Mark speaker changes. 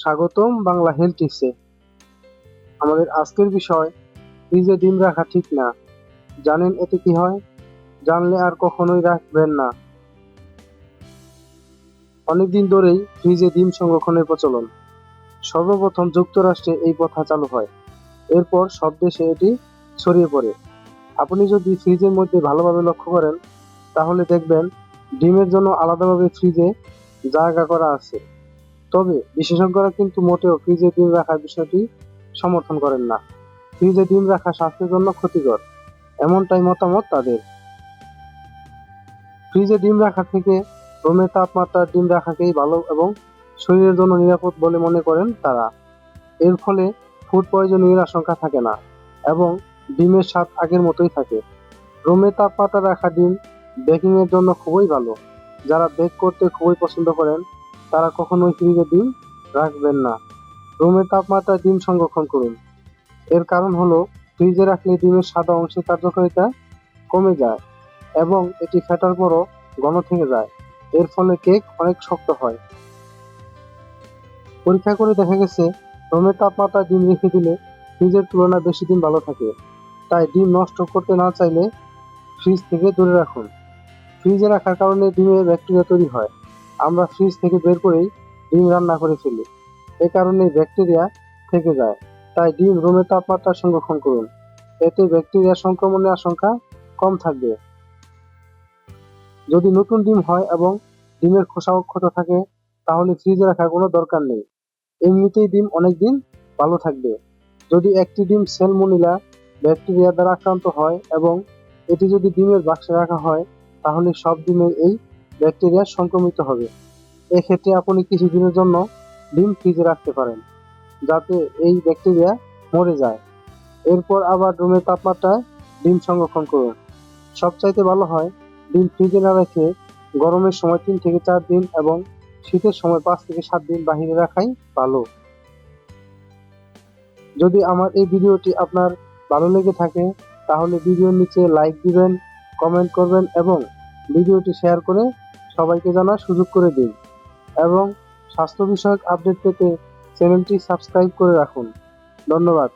Speaker 1: স্বাগতম বাংলা হেলথ টিপসে আমাদের আজকের বিষয় ফ্রিজে ডিম রাখা ঠিক না, জানেন এতে কি হয়? জানলে আর কখনোই রাখবেন না। অনেকদিন ধরেই ফ্রিজে ডিম সংরক্ষণের প্রচলন। সর্বপ্রথম যুক্তরাষ্ট্রে এই প্রথা চালু হয়। এরপর সব দেশে এটি ছড়িয়ে পড়ে। আপনি যদি ফ্রিজের মধ্যে ভালোভাবে লক্ষ্য করেন, তাহলে দেখবেন ডিমের জন্য আলাদাভাবে ফ্রিজে জায়গা করা আছে। তবে বিশেষজ্ঞরা কিন্তু মোটেও ফ্রিজে ডিম রাখার বিষয়টি সমর্থন করেন না। ফ্রিজে ডিম রাখা স্বাস্থ্যের জন্য ক্ষতিকর, এমনটাই মতামত তাদের। ফ্রিজে ডিম রাখা থেকে রুমের তাপমাত্রার ডিম রাখাকেই ভালো এবং শরীরের জন্য নিরাপদ বলে মনে করেন তারা। এর ফলে ফুড পয়জনিংয়ের আশঙ্কা থাকে না এবং ডিমের স্বাদ আগের মতোই থাকে। রুমে তাপমাত্রা রাখা ডিম বেকিং এর জন্য খুবই ভালো, যারা বেক করতে খুবই পছন্দ করেন তারা কখনোই ফ্রিজে ডিম রাখবেন না। রুমের তাপমাত্রায় ডিম সংরক্ষণ করুন। এর কারণ হলো, ফ্রিজে রাখলে ডিমের সাদা অংশের কার্যকারিতা কমে যায় এবং এটি ফেটার পরও ঘন থেকে যায়। এর ফলে কেক অনেক শক্ত হয়। পরীক্ষা করে দেখা গেছে রুমের তাপমাত্রায় ডিম রেখে দিলে ফ্রিজের তুলনায় বেশি দিন ভালো থাকে। তাই ডিম নষ্ট করতে না চাইলে ফ্রিজ থেকে দূরে রাখুন। ফ্রিজে রাখার কারণে ডিমে ব্যাকটেরিয়া তৈরি হয়। আমরা ফ্রিজ থেকে বের করেই ডিম রান্না করে ফেলি এ কারণে ব্যাকটেরিয়া থেকে যায়। তাই ডিম রুমের তাপমাত্রা সংরক্ষণ করুন। এতে ব্যাকটেরিয়া সংক্রমণের আশঙ্কা কম থাকবে। যদি নতুন ডিম হয় এবং ডিমের খোসা অক্ষত থাকে, তাহলে ফ্রিজে রাখার কোনো দরকার নেই। এমনিতেই ডিম অনেক দিন ভালো থাকবে। যদি একটি ডিম সেলমোনিলা ব্যাকটেরিয়া দ্বারা আক্রান্ত হয় এবং এটি যদি ডিমের বাক্সে রাখা হয়, তাহলে সব ডিমের এই ব্যাকটেরিয়া সংক্রমিত হবে। এক্ষেত্রে আপনি কিছুদিনের জন্য ডিম ফ্রিজে রাখতে পারেন, যাতে এই ব্যাকটেরিয়া মরে যায়। এরপর আবার রুমের তাপমাত্রায় ডিম সংরক্ষণ করুন। সবচাইতে ভালো হয় ডিম ফ্রিজে না রেখে গরমের সময় তিন থেকে চার দিন এবং শীতের সময় পাঁচ থেকে সাত দিন বাহিরে রাখাই ভালো। যদি আমার এই ভিডিওটি আপনার ভালো লেগে থাকে, তাহলে ভিডিওর নিচে লাইক দিবেন কমেন্ট করবেন এবং ভিডিওটি শেয়ার করে সবাইকে জানার সুযোগ করে দিন এবং স্বাস্থ্য বিষয়ক আপডেট পেতে চ্যানেলটি সাবস্ক্রাইব করে রাখুন। ধন্যবাদ।